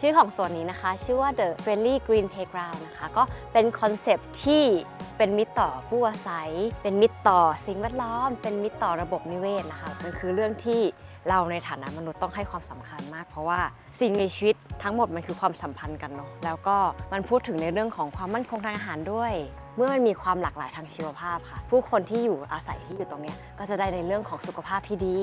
ชื่อของส่วนนี้นะคะ ชื่อว่า The Friendly Green Playground นะคะ ก็เป็นคอนเซปที่เป็นมิตรต่อผู้อาศัย เป็นมิตรต่อสิ่งแวดล้อม เป็นมิตรต่อระบบนิเวศนะคะ มันคือเรื่องที่ เราในฐานะมนุษย์ต้องให้ความสำคัญมาก เพราะว่าสิ่งมีชีวิตทั้งหมดมันคือความสัมพันธ์กันเนาะแล้วก็มันพูดถึงในเรื่องของความมั่นคงทางอาหารด้วย เมื่อมันมีความหลากหลายทางชีวภาพค่ะ ผู้คนที่อยู่อาศัยที่อยู่ตรงนี้ก็จะได้ในเรื่องของสุขภาพที่ดี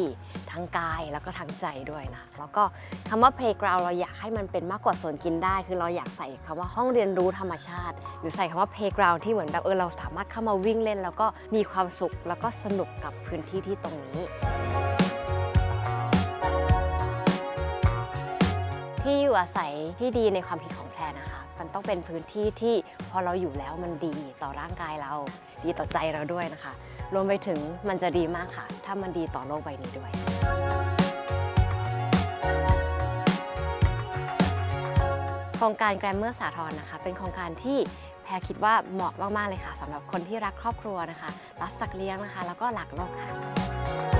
ทั้งกายแล้วก็ทั้งใจด้วยนะแล้วก็คำว่า playground เราอยากให้มันเป็นมากกว่าสวนกินได้ คือเราอยากใส่คำว่าห้องเรียนรู้ธรรมชาติ หรือใส่คำว่า playground ที่เหมือนแบบเออเราสามารถเข้ามาวิ่งเล่น แล้วก็มีความสุขแล้วก็สนุกกับพื้นที่ที่ตรงนี้ ที่อยู่อาศัยที่ดีในความคิดของแพรนะคะ มันต้องเป็นพื้นที่ที่พอเราอยู่แล้วมันดีต่อร่างกายเรา ดีต่อใจเราด้วยนะคะ รวมไปถึงมันจะดีมากค่ะ ถ้ามันดีต่อโลกใบนี้ด้วยโครงการแกรมเมอร์สาทรนะคะ เป็นโครงการที่แพรคิดว่าเหมาะมาก ๆ เลยค่ะสำหรับคนที่รักครอบครัวนะคะ รักสัตว์เลี้ยงนะคะ แล้วก็รักโลกค่ะ